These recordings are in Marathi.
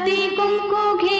हळदी कुंकू घेऊन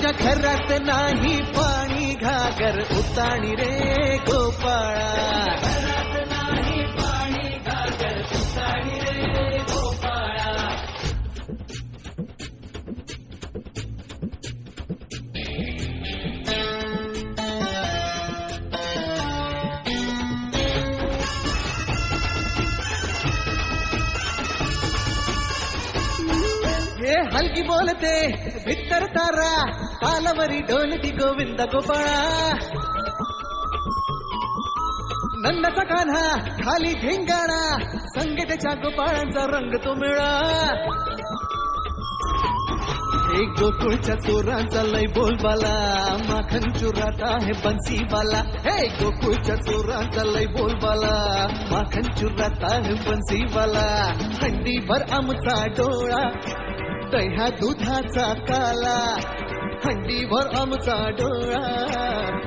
हे तुझ्या घरात नाही पाणी घागर. उताणी रे गोपाळा. हलकी बोलते भित्तर तारा तालवरी ढोलकी गोविंद गोपाळा. नंदाचा कान्हा खाली धिंगाणा संगीताच्या गोपाळांचा रंग तो मिळा. एक गोकुळच्या चोरांचा लय बोलबाला माखन चुरात आहे बन्सीवाला हे गोकुळच्या चोरांचा लय बोलबाला माखन चुरात आहे बन्सीवाला हंडीभर आमचा डोळा दह्या दुधाचा काला. हंडीभर आमचा डोळा.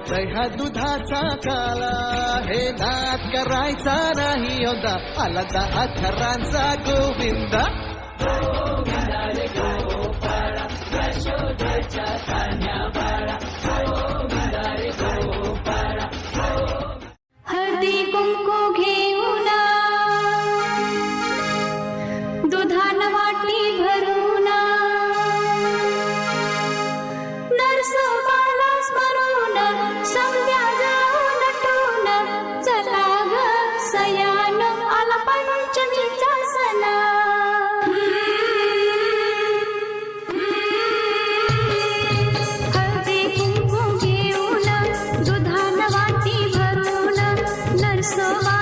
दह्या दुधाचा काला. हे नाद करायचा नाही होता आला दहा थरांचा गोविंदा गो so